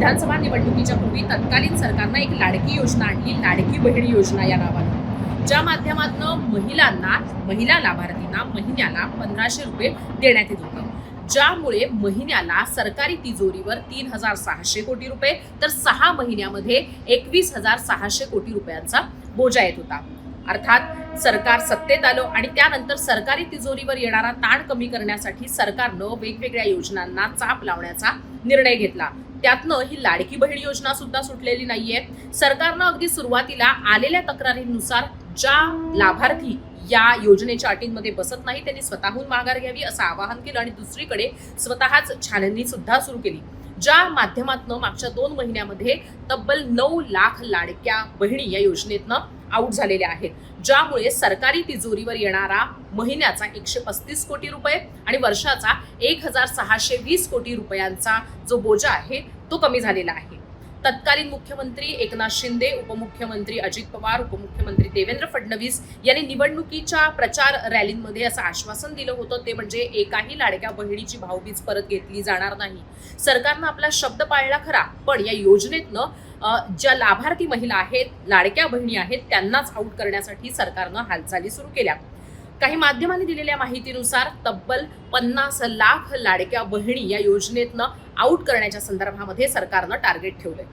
विधानसभा निवडणुकीच्या पूर्वी तत्कालीन सरकारनं एक लाडकी योजना आणली लाडकी बहीण योजना या नावानं. ज्या माध्यमातून महिलांना महिला लाभार्थींना महिन्याला पंधराशे रुपये देण्यात येत होतं. ज्यामुळे महिन्याला सरकारी तिजोरीवर तीन हजार सहाशे कोटी रुपये तर सहा महिन्यामध्ये एकवीस हजार सहाशे कोटी रुपयांचा बोजा येत होता. अर्थात सरकार सत्तेत आलं आणि त्यानंतर सरकारी तिजोरीवर येणारा ताण कमी करण्यासाठी सरकारनं वेगवेगळ्या योजनांना चाप लावण्याचा निर्णय घेतला. त्यातनं ही लाडकी बहीण योजना सुद्धा सुटलेली नाहीये. सरकारनं अगदी सुरुवातीला आलेल्या तक्रारींनुसार ज्या लाभार्थी या योजनेच्या अटींमध्ये बसत नाही त्यांनी स्वतःहून माघार घ्यावी असं आवाहन केलं आणि दुसरीकडे स्वतःच छाननी सुद्धा सुरू केली. ज्या माध्यमातनं मागच्या दोन महिन्यामध्ये तब्बल नऊ लाख लाडक्या बहिणी या योजनेतनं आऊट झालेल्या आहेत. ज्यामुळे सरकारी तिजोरीवर येणारा महिन्याचा एकशे पस्तीस कोटी रुपये आणि वर्षाचा एक हजार सहाशे वीस कोटी रुपयांचा जो बोजा आहे तो कमी झालेला आहे. तत्कालीन मुख्यमंत्री एकनाथ शिंदे उपमुख्यमंत्री अजित पवार उपमुख्यमंत्री देवेंद्र फडणवीस यांनी निवडणुकीच्या प्रचार रॅलींमध्ये असं आश्वासन दिलं होतं. ते म्हणजे एकाही लाडक्या बहिणीची भाऊबीज परत घेतली जाणार नाही. सरकारनं आपला शब्द पाळला खरा पण या योजनेतनं ज्या लाभार्थी महिला आहेत लाडक्या बहिणी आहेत त्यांनाच आऊट करण्यासाठी सरकारनं हालचाली सुरू केल्या. काही माध्यमांनी दिलेल्या माहितीनुसार तब्बल पन्नास लाख लाडक्या बहिणी या योजनेतनं आऊट करण्याच्या संदर्भामध्ये सरकारनं टार्गेट ठेवलंय.